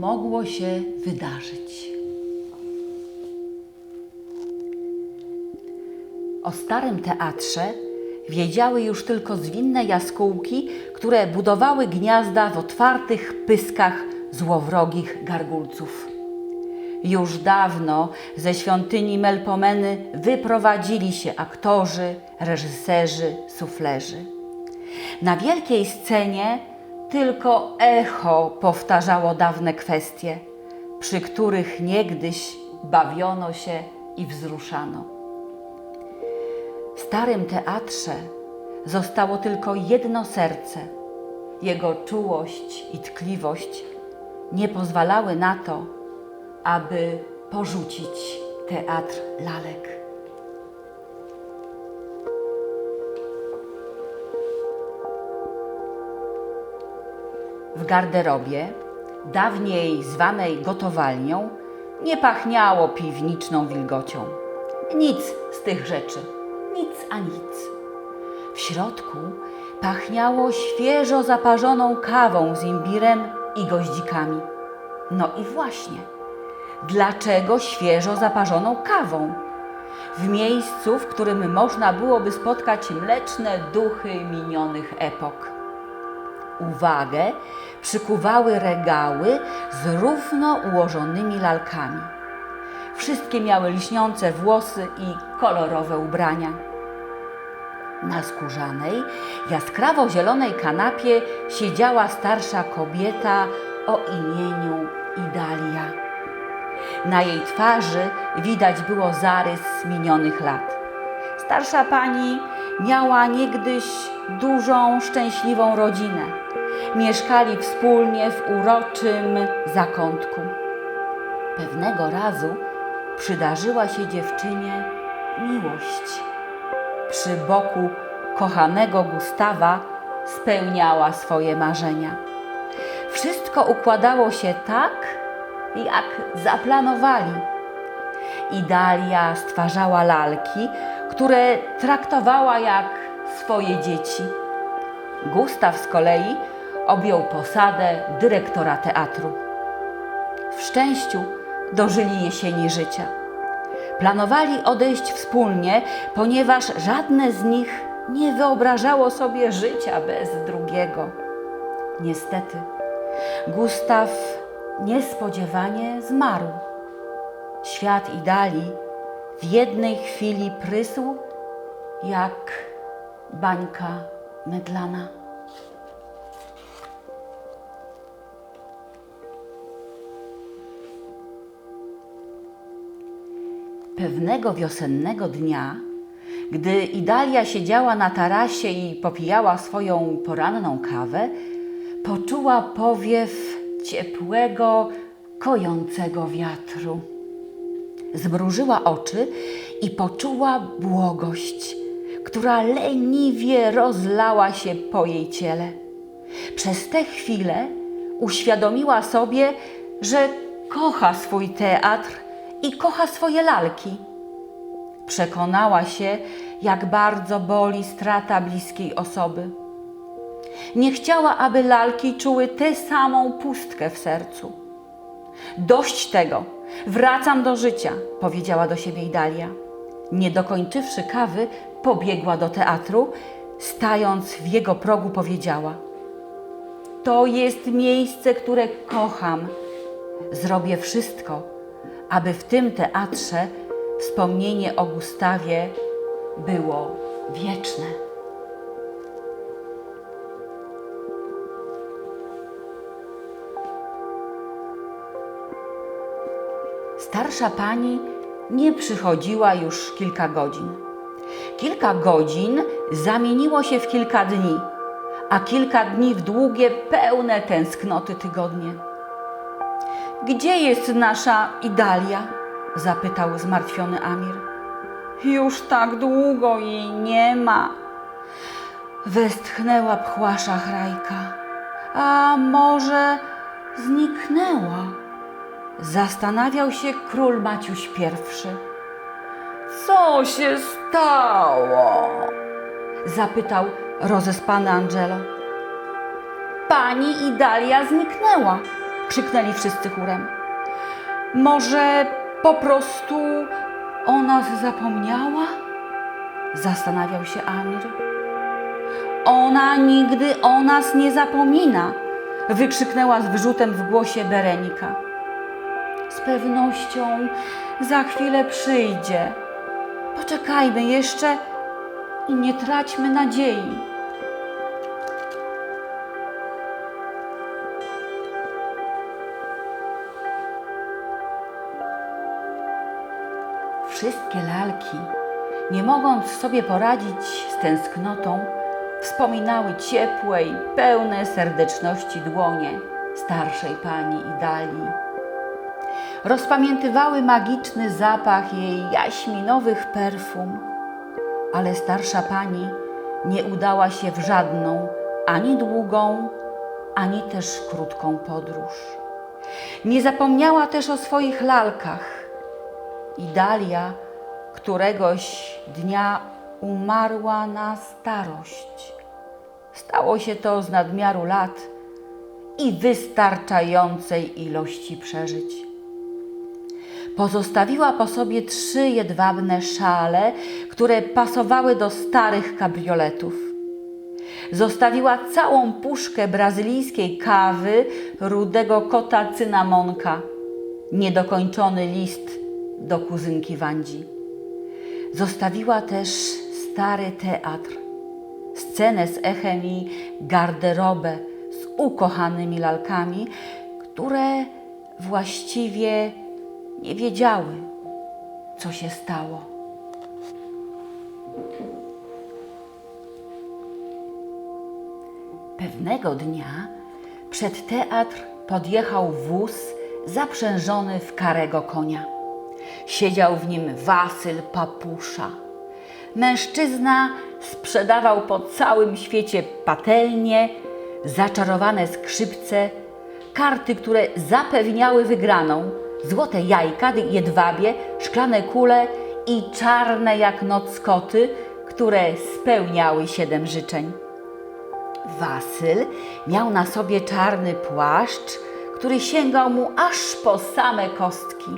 mogło się wydarzyć. O starym teatrze wiedziały już tylko zwinne jaskółki, które budowały gniazda w otwartych pyskach złowrogich gargulców. Już dawno ze świątyni Melpomeny wyprowadzili się aktorzy, reżyserzy, suflerzy. Na wielkiej scenie tylko echo powtarzało dawne kwestie, przy których niegdyś bawiono się i wzruszano. W starym teatrze zostało tylko jedno serce. Jego czułość i tkliwość nie pozwalały na to, aby porzucić teatr lalek. W garderobie, dawniej zwanej gotowalnią, nie pachniało piwniczną wilgocią. Nic z tych rzeczy, nic a nic. W środku pachniało świeżo zaparzoną kawą z imbirem i goździkami. No i właśnie, dlaczego świeżo zaparzoną kawą? W miejscu, w którym można byłoby spotkać mleczne duchy minionych epok. Uwagę przykuwały regały z równo ułożonymi lalkami. Wszystkie miały lśniące włosy i kolorowe ubrania. Na skórzanej, jaskrawo-zielonej kanapie siedziała starsza kobieta o imieniu Idalia. Na jej twarzy widać było zarys minionych lat. Starsza pani miała niegdyś dużą, szczęśliwą rodzinę. Mieszkali wspólnie w uroczym zakątku. Pewnego razu przydarzyła się dziewczynie miłość. Przy boku kochanego Gustawa spełniała swoje marzenia. Wszystko układało się tak, jak zaplanowali. Idalia stwarzała lalki, które traktowała jak swoje dzieci. Gustaw z kolei objął posadę dyrektora teatru. W szczęściu dożyli jesieni życia. Planowali odejść wspólnie, ponieważ żadne z nich nie wyobrażało sobie życia bez drugiego. Niestety, Gustaw niespodziewanie zmarł. Świat Idali w jednej chwili prysł jak bańka mydlana. Pewnego wiosennego dnia, gdy Idalia siedziała na tarasie i popijała swoją poranną kawę, poczuła powiew ciepłego, kojącego wiatru. Zmrużyła oczy i poczuła błogość, która leniwie rozlała się po jej ciele. Przez tę chwilę uświadomiła sobie, że kocha swój teatr i kocha swoje lalki. Przekonała się, jak bardzo boli strata bliskiej osoby. Nie chciała, aby lalki czuły tę samą pustkę w sercu. Dość tego, wracam do życia, powiedziała do siebie Idalia. Nie dokończywszy kawy, pobiegła do teatru, stając w jego progu, powiedziała: To jest miejsce, które kocham. Zrobię wszystko, aby w tym teatrze wspomnienie o Gustawie było wieczne. Starsza pani nie przychodziła już kilka godzin. Kilka godzin zamieniło się w kilka dni, a kilka dni w długie, pełne tęsknoty tygodnie. Gdzie jest nasza Idalia? zapytał zmartwiony Amir. Już tak długo jej nie ma. Westchnęła pchłasza hrajka. A może zniknęła? Zastanawiał się król Maciuś I. Co się stało? Zapytał rozespany Angelo. Pani Idalia zniknęła. krzyknęli wszyscy chórem. Może po prostu o nas zapomniała? Zastanawiał się Amir. Ona nigdy o nas nie zapomina, wykrzyknęła z wyrzutem w głosie Berenika. Z pewnością za chwilę przyjdzie. Poczekajmy jeszcze i nie traćmy nadziei. Wszystkie lalki, nie mogąc sobie poradzić z tęsknotą, wspominały ciepłe i pełne serdeczności dłonie starszej pani Idalii. Rozpamiętywały magiczny zapach jej jaśminowych perfum, ale starsza pani nie udała się w żadną ani długą, ani też krótką podróż. Nie zapomniała też o swoich lalkach. I Dalia któregoś dnia umarła na starość. Stało się to z nadmiaru lat i wystarczającej ilości przeżyć. Pozostawiła po sobie trzy jedwabne szale, które pasowały do starych kabrioletów. Zostawiła całą puszkę brazylijskiej kawy rudego kota cynamonka, niedokończony list do kuzynki Wandzi. Zostawiła też stary teatr, scenę z echem i garderobę z ukochanymi lalkami, które właściwie nie wiedziały, co się stało. Pewnego dnia przed teatr podjechał wóz zaprzężony w karego konia. Siedział w nim Wasyl Papusza. Mężczyzna sprzedawał po całym świecie patelnie, zaczarowane skrzypce, karty, które zapewniały wygraną, złote jajka, jedwabie, szklane kule i czarne jak noc koty, które spełniały siedem życzeń. Wasyl miał na sobie czarny płaszcz, który sięgał mu aż po same kostki.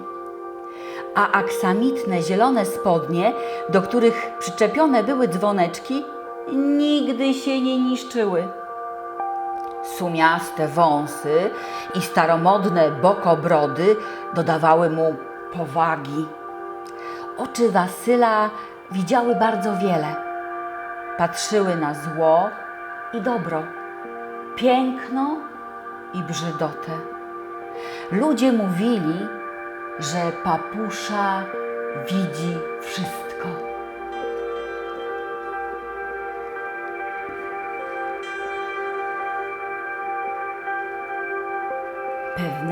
A aksamitne zielone spodnie, do których przyczepione były dzwoneczki, nigdy się nie niszczyły. Sumiaste wąsy i staromodne bokobrody dodawały mu powagi. Oczy Wasyla widziały bardzo wiele. Patrzyły na zło i dobro, piękno i brzydotę. Ludzie mówili, że papusza widzi wszystko.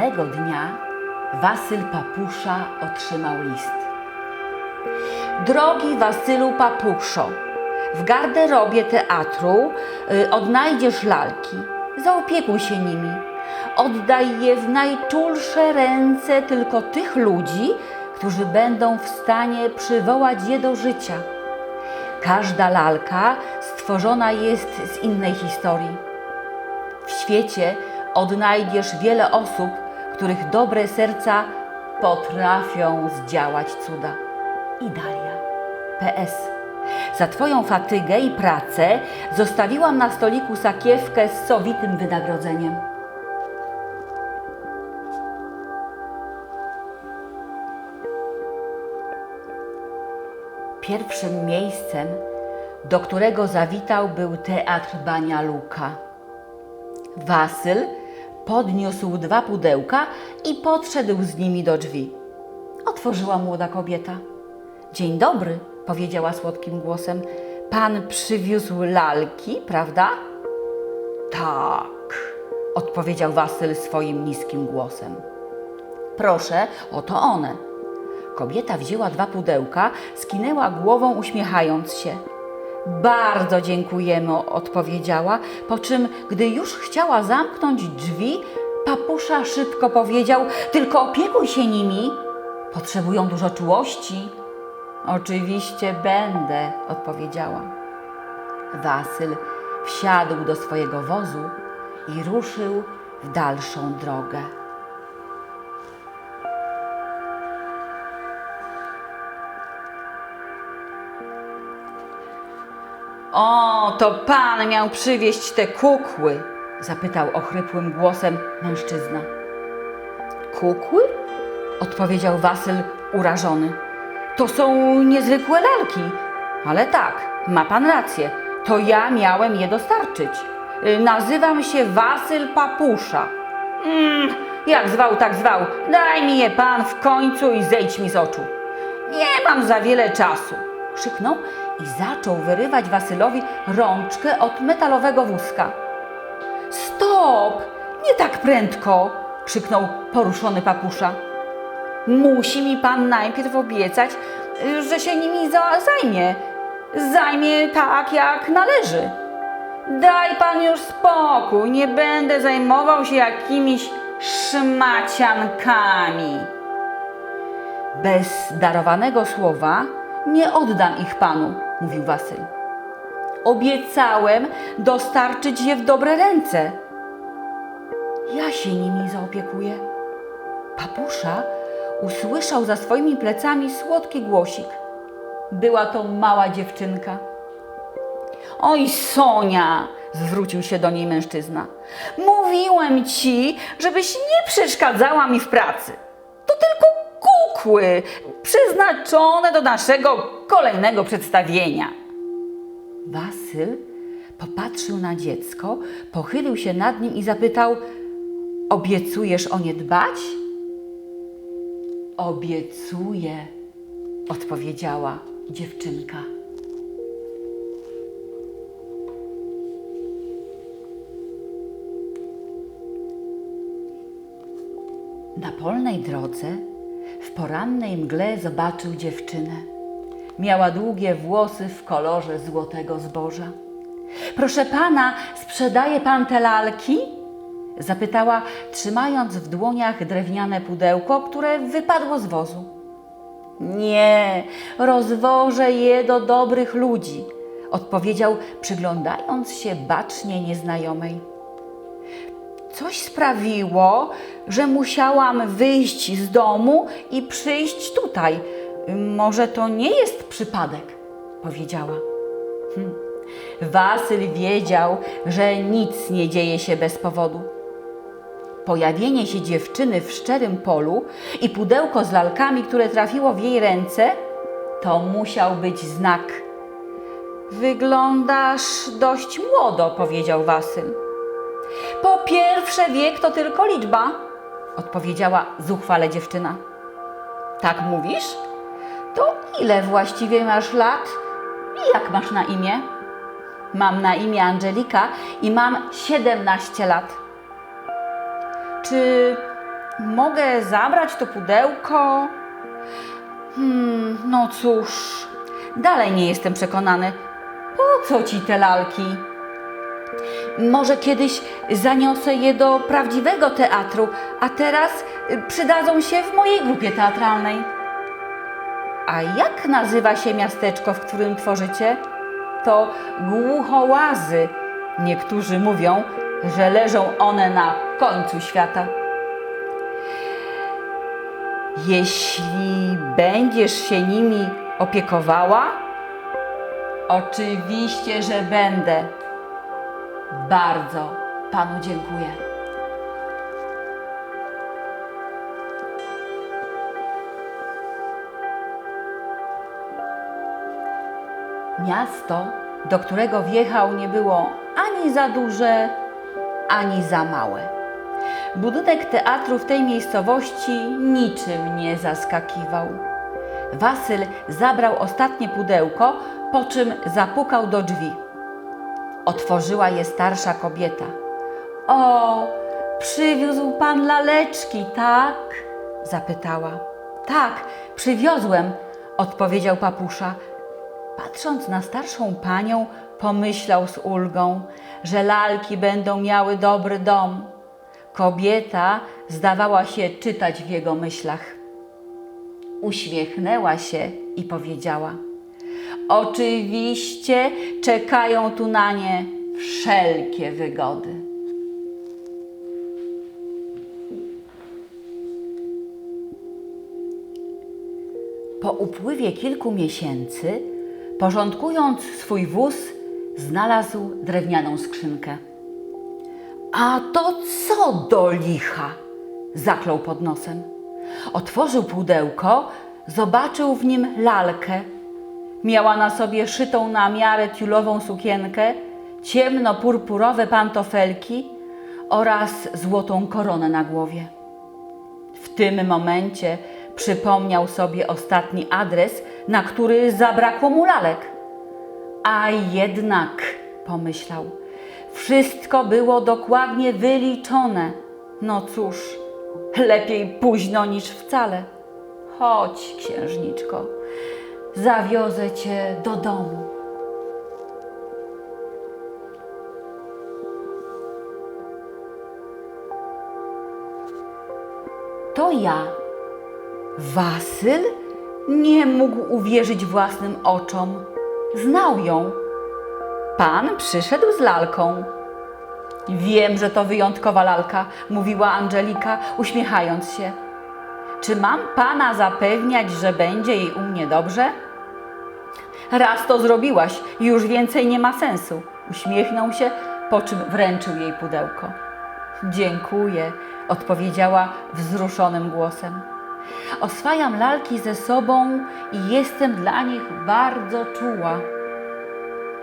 Pewnego dnia Wasyl Papusza otrzymał list. Drogi Wasylu Papuszo, w garderobie teatru y, odnajdziesz lalki. Zaopiekuj się nimi. Oddaj je w najczulsze ręce tylko tych ludzi, którzy będą w stanie przywołać je do życia. Każda lalka stworzona jest z innej historii. W świecie odnajdziesz wiele osób, których dobre serca potrafią zdziałać cuda. I Dalia. PS. Za Twoją fatygę i pracę zostawiłam na stoliku sakiewkę z sowitym wynagrodzeniem. Pierwszym miejscem, do którego zawitał, był teatr Bania Luka. Wasyl podniósł dwa pudełka i podszedł z nimi do drzwi. Otworzyła młoda kobieta. Dzień dobry, powiedziała słodkim głosem. Pan przywiózł lalki, prawda? Tak, odpowiedział Wasyl swoim niskim głosem. Proszę, oto one. Kobieta wzięła dwa pudełka, skinęła głową, uśmiechając się. Bardzo dziękujemy, odpowiedziała, po czym, gdy już chciała zamknąć drzwi, papusza szybko powiedział: Tylko opiekuj się nimi. Potrzebują dużo czułości. Oczywiście będę, odpowiedziała. Wasyl wsiadł do swojego wozu i ruszył w dalszą drogę. O, to pan miał przywieźć te kukły? zapytał ochrypłym głosem mężczyzna. Kukły? odpowiedział Wasyl urażony. To są niezwykłe lalki. Ale tak, ma pan rację. To ja miałem je dostarczyć. Y, Nazywam się Wasyl Papusza. Mm, jak zwał, tak zwał. Daj mi je pan w końcu i zejdź mi z oczu. Nie mam za wiele czasu. Krzyknął i zaczął wyrywać Wasylowi rączkę od metalowego wózka. Stop! Nie tak prędko! krzyknął poruszony papusza. Musi mi pan najpierw obiecać, że się nimi za zajmie. Zajmie tak, jak należy. Daj pan już spokój, nie będę zajmował się jakimiś szmaciankami. Bez darowanego słowa nie oddam ich panu, mówił Wasyl. Obiecałem dostarczyć je w dobre ręce. Ja się nimi zaopiekuję. Papusza usłyszał za swoimi plecami słodki głosik. Była to mała dziewczynka. Oj, Sonia, zwrócił się do niej mężczyzna. Mówiłem ci, żebyś nie przeszkadzała mi w pracy. To tylko kukły przeznaczone do naszego kolejnego przedstawienia. Wasyl popatrzył na dziecko, pochylił się nad nim i zapytał: Obiecujesz o nie dbać? Obiecuję, odpowiedziała dziewczynka. Na polnej drodze w porannej mgle zobaczył dziewczynę. Miała długie włosy w kolorze złotego zboża. Proszę pana, sprzedaje pan te lalki? Zapytała, trzymając w dłoniach drewniane pudełko, które wypadło z wozu. Nie, rozwożę je do dobrych ludzi, odpowiedział, przyglądając się bacznie nieznajomej. Coś sprawiło, że musiałam wyjść z domu i przyjść tutaj. Może to nie jest przypadek, powiedziała. Hm. Wasyl wiedział, że nic nie dzieje się bez powodu. Pojawienie się dziewczyny w szczerym polu i pudełko z lalkami, które trafiło w jej ręce, to musiał być znak. Wyglądasz dość młodo, powiedział Wasyl. Po pierwsze, wiek to tylko liczba, odpowiedziała zuchwale dziewczyna. Tak mówisz? To ile właściwie masz lat i jak masz na imię? Mam na imię Angelika i mam 17 lat. Czy mogę zabrać to pudełko? Hmm, no cóż, dalej nie jestem przekonany. Po co ci te lalki? Może kiedyś zaniosę je do prawdziwego teatru, a teraz y, przydadzą się w mojej grupie teatralnej. A jak nazywa się miasteczko, w którym tworzycie? To Głuchołazy. Niektórzy mówią, że leżą one na końcu świata. Jeśli będziesz się nimi opiekowała, oczywiście, że będę. Bardzo Panu dziękuję. Miasto, do którego wjechał, nie było ani za duże, ani za małe. Budynek teatru w tej miejscowości niczym nie zaskakiwał. Wasyl zabrał ostatnie pudełko, po czym zapukał do drzwi. Otworzyła je starsza kobieta. O, przywiózł pan laleczki, tak? zapytała. Tak, przywiozłem, odpowiedział papusza. Patrząc na starszą panią, pomyślał z ulgą, że lalki będą miały dobry dom. Kobieta zdawała się czytać w jego myślach. Uśmiechnęła się i powiedziała: Oczywiście czekają tu na nie wszelkie wygody. Po upływie kilku miesięcy, porządkując swój wóz, znalazł drewnianą skrzynkę. A to co do licha? Zaklął pod nosem. Otworzył pudełko, zobaczył w nim lalkę. Miała na sobie szytą na miarę tiulową sukienkę, ciemno-purpurowe pantofelki oraz złotą koronę na głowie. W tym momencie przypomniał sobie ostatni adres, na który zabrakło mu lalek. A jednak, pomyślał, wszystko było dokładnie wyliczone. No cóż, lepiej późno niż wcale. Chodź, księżniczko, zawiozę cię do domu. To ja. Wasyl nie mógł uwierzyć własnym oczom. Znał ją. Pan przyszedł z lalką. Wiem, że to wyjątkowa lalka, mówiła Angelika, uśmiechając się. Czy mam pana zapewniać, że będzie jej u mnie dobrze? Raz to zrobiłaś już więcej nie ma sensu. Uśmiechnął się, po czym wręczył jej pudełko. Dziękuję, odpowiedziała wzruszonym głosem. Oswajam lalki ze sobą i jestem dla nich bardzo czuła.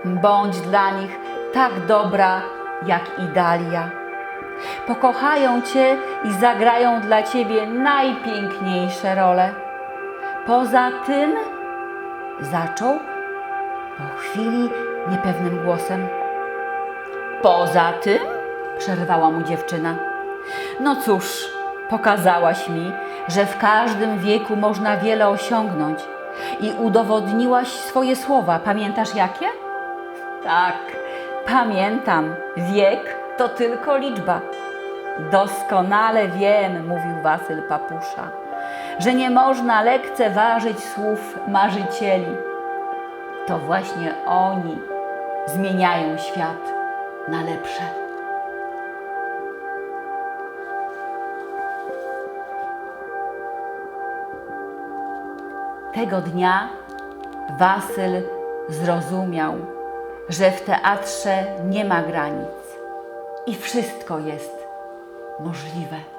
Bądź dla nich tak dobra jak i Dalia. Pokochają cię i zagrają dla ciebie najpiękniejsze role. Poza tym, zaczął po chwili niepewnym głosem. Poza tym, przerwała mu dziewczyna. No cóż, pokazałaś mi, że w każdym wieku można wiele osiągnąć i udowodniłaś swoje słowa. Pamiętasz jakie? Tak, pamiętam. Wiek to tylko liczba. Doskonale wiem, mówił Wasyl Papusza, że nie można lekceważyć słów marzycieli. To właśnie oni zmieniają świat na lepsze. Tego dnia Wasyl zrozumiał, że w teatrze nie ma granic i wszystko jest możliwe.